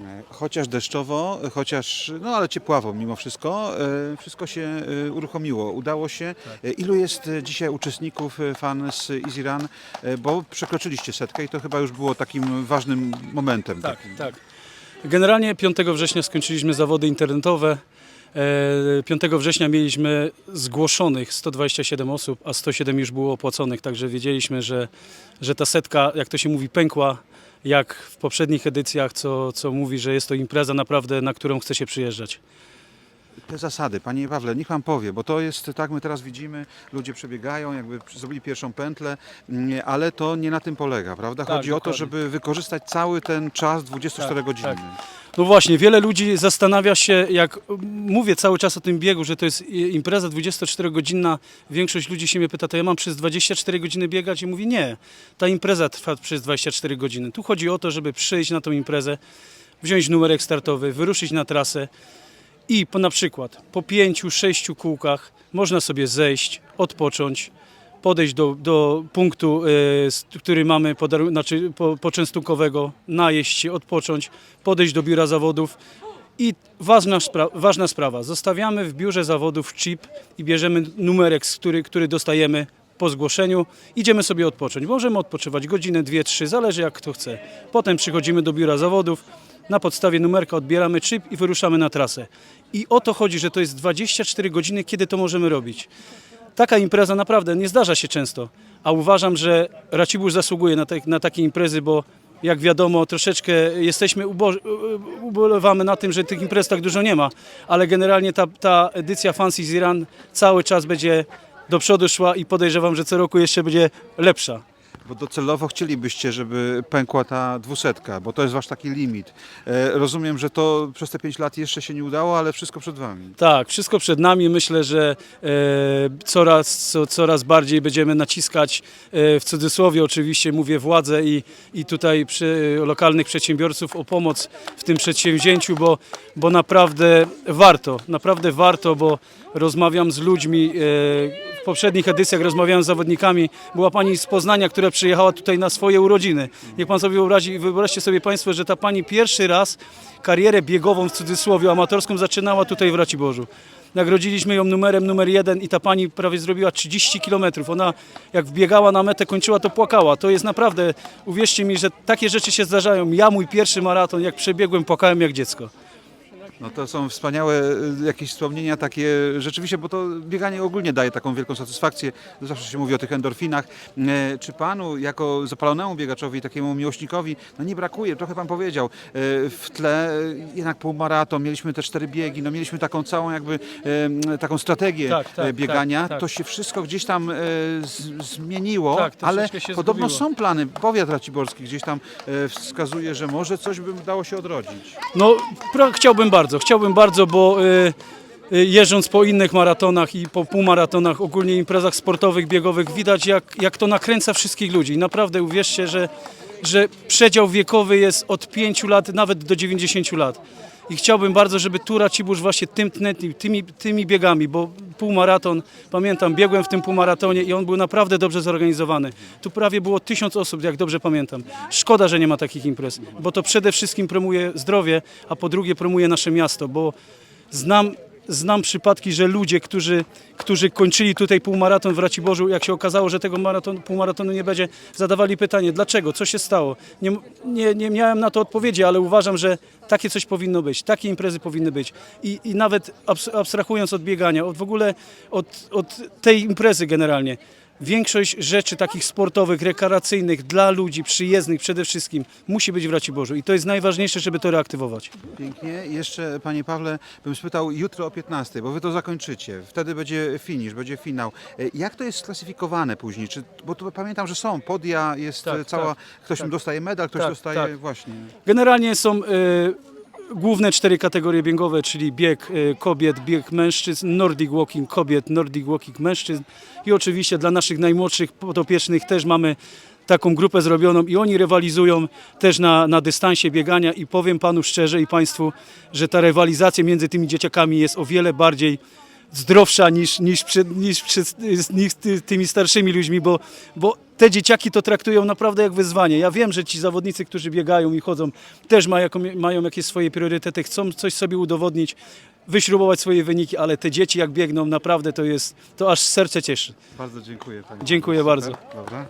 E, Chociaż deszczowo, e, chociaż, no ale ciepławo mimo wszystko, e, wszystko się uruchomiło, udało się. Ilu jest dzisiaj uczestników, fan z Easy Run? Bo przekroczyliście setkę i to chyba już było takim ważnym momentem. Tak, takim. tak. Generalnie 5 września skończyliśmy zawody internetowe. E, 5 września mieliśmy zgłoszonych 127 osób, a 107 już było opłaconych, także wiedzieliśmy, że, że ta setka, jak to się mówi, pękła, jak w poprzednich edycjach, co, co mówi, że jest to impreza naprawdę, na którą chce się przyjeżdżać. Te zasady, panie Pawle, niech pan powie, bo to jest tak, my teraz widzimy, ludzie przebiegają, jakby zrobili pierwszą pętlę, mm, ale to nie na tym polega, prawda? Tak, Chodzi o to, żeby wykorzystać cały ten czas 24-godzinny. tak. No właśnie, wiele ludzi zastanawia się, jak mówię cały czas o tym biegu, że to jest impreza 24-godzinna. Większość ludzi się mnie pyta, to ja mam przez 24 godziny biegać? I mówi nie, ta impreza trwa przez 24 godziny. Tu chodzi o to, żeby przyjść na tą imprezę, wziąć numerek startowy, wyruszyć na trasę i po, na przykład po pięciu, sześciu kółkach można sobie zejść, odpocząć, podejść do, do punktu, s- który mamy podaru- znaczy, po, poczęstunkowego, najeść się, odpocząć, podejść do biura zawodów. I ważna, spra- ważna sprawa, zostawiamy w biurze zawodów chip i bierzemy numerek, który, który dostajemy po zgłoszeniu. Idziemy sobie odpocząć. Możemy odpoczywać godzinę, dwie, trzy, zależy jak kto chce. Potem przychodzimy do biura zawodów, na podstawie numerka odbieramy chip i wyruszamy na trasę. I o to chodzi, że to jest 24 godziny, kiedy to możemy robić. Taka impreza naprawdę nie zdarza się często, a uważam, że Racibórz zasługuje na, te, na takie imprezy, bo jak wiadomo, troszeczkę jesteśmy, ubo- ubolewamy na tym, że tych imprez tak dużo nie ma, ale generalnie ta, ta edycja Fancy Ziran cały czas będzie do przodu szła i podejrzewam, że co roku jeszcze będzie lepsza. Bo docelowo chcielibyście, żeby pękła ta dwusetka, bo to jest wasz taki limit. E, rozumiem, że to przez te 5 lat jeszcze się nie udało, ale wszystko przed wami. Tak, wszystko przed nami. Myślę, że e, coraz, co, coraz bardziej będziemy naciskać, e, w cudzysłowie oczywiście mówię, władzę i, i tutaj przy, lokalnych przedsiębiorców o pomoc w tym przedsięwzięciu, bo, bo naprawdę warto, naprawdę warto, bo rozmawiam z ludźmi. E, w poprzednich edycjach rozmawiałem z zawodnikami. Była pani z Poznania, która przyjechała tutaj na swoje urodziny. Niech pan sobie wyobrazi, wyobraźcie sobie państwo, że ta pani pierwszy raz karierę biegową w cudzysłowie amatorską zaczynała tutaj w Raciborzu. Nagrodziliśmy ją numerem numer jeden i ta pani prawie zrobiła 30 kilometrów. Ona jak wbiegała na metę, kończyła, to płakała. To jest naprawdę, uwierzcie mi, że takie rzeczy się zdarzają. Ja mój pierwszy maraton, jak przebiegłem, płakałem jak dziecko. No to są wspaniałe e, jakieś wspomnienia takie rzeczywiście, bo to bieganie ogólnie daje taką wielką satysfakcję. Zawsze się mówi o tych endorfinach. E, Czy panu jako zapalonemu biegaczowi, takiemu miłośnikowi, no nie brakuje, trochę pan powiedział, e, w tle e, jednak półmaraton, mieliśmy te cztery biegi, no mieliśmy taką całą jakby taką strategię Tak, tak, e, biegania. tak, tak. To się wszystko gdzieś tam zmieniło, Tak, ale podobno zgubiło. są plany. Powiat raciborski gdzieś tam wskazuje, że może coś by dało się odrodzić. No, chciałbym bardzo, chciałbym bardzo, bo y, y, jeżdżąc po innych maratonach i po półmaratonach, ogólnie imprezach sportowych, biegowych, widać jak, jak to nakręca wszystkich ludzi. I naprawdę uwierzcie, że, że przedział wiekowy jest od 5 lat nawet do 90 lat. I chciałbym bardzo, żeby tu Racibórz właśnie tym tnętli, tymi, tymi biegami, bo półmaraton, pamiętam, biegłem w tym półmaratonie i on był naprawdę dobrze zorganizowany. Tu prawie było tysiąc osób, jak dobrze pamiętam. Szkoda, że nie ma takich imprez, bo to przede wszystkim promuje zdrowie, a po drugie promuje nasze miasto, bo znam, znam przypadki, że ludzie, którzy, którzy kończyli tutaj półmaraton w Raciborzu, jak się okazało, że tego maraton, półmaratonu nie będzie, zadawali pytanie, dlaczego, co się stało. Nie, nie, nie miałem na to odpowiedzi, ale uważam, że takie coś powinno być, takie imprezy powinny być. I, i nawet abs- abstrahując od biegania, od w ogóle od, od tej imprezy generalnie, Większość rzeczy takich sportowych, rekreacyjnych dla ludzi, przyjezdnych przede wszystkim musi być w Raciborzu i to jest najważniejsze, żeby to reaktywować. Pięknie. Jeszcze, panie Pawle, bym spytał jutro o 15, bo wy to zakończycie. Wtedy będzie finish, będzie finał. E, Jak to jest sklasyfikowane później? Czy, bo tu pamiętam, że są podia, jest Tak, e, cała, tak, ktoś tak. dostaje medal, ktoś Tak, dostaje tak. właśnie. Generalnie są e, główne cztery kategorie biegowe, czyli bieg e, kobiet, bieg mężczyzn, Nordic Walking kobiet, Nordic Walking mężczyzn. I oczywiście dla naszych najmłodszych podopiecznych też mamy taką grupę zrobioną i oni rywalizują też na, na dystansie biegania. I powiem Panu szczerze i Państwu, że ta rywalizacja między tymi dzieciakami jest o wiele bardziej zdrowsza niż, niż, przed, niż przed niż ty, tymi starszymi ludźmi, bo, bo te dzieciaki to traktują naprawdę jak wyzwanie. Ja wiem, że ci zawodnicy, którzy biegają i chodzą, też mają, mają jakieś swoje priorytety, chcą coś sobie udowodnić, wyśrubować swoje wyniki, ale te dzieci jak biegną, naprawdę to jest, to aż serce cieszy. Bardzo dziękuję. Dziękuję bardzo. Dobra.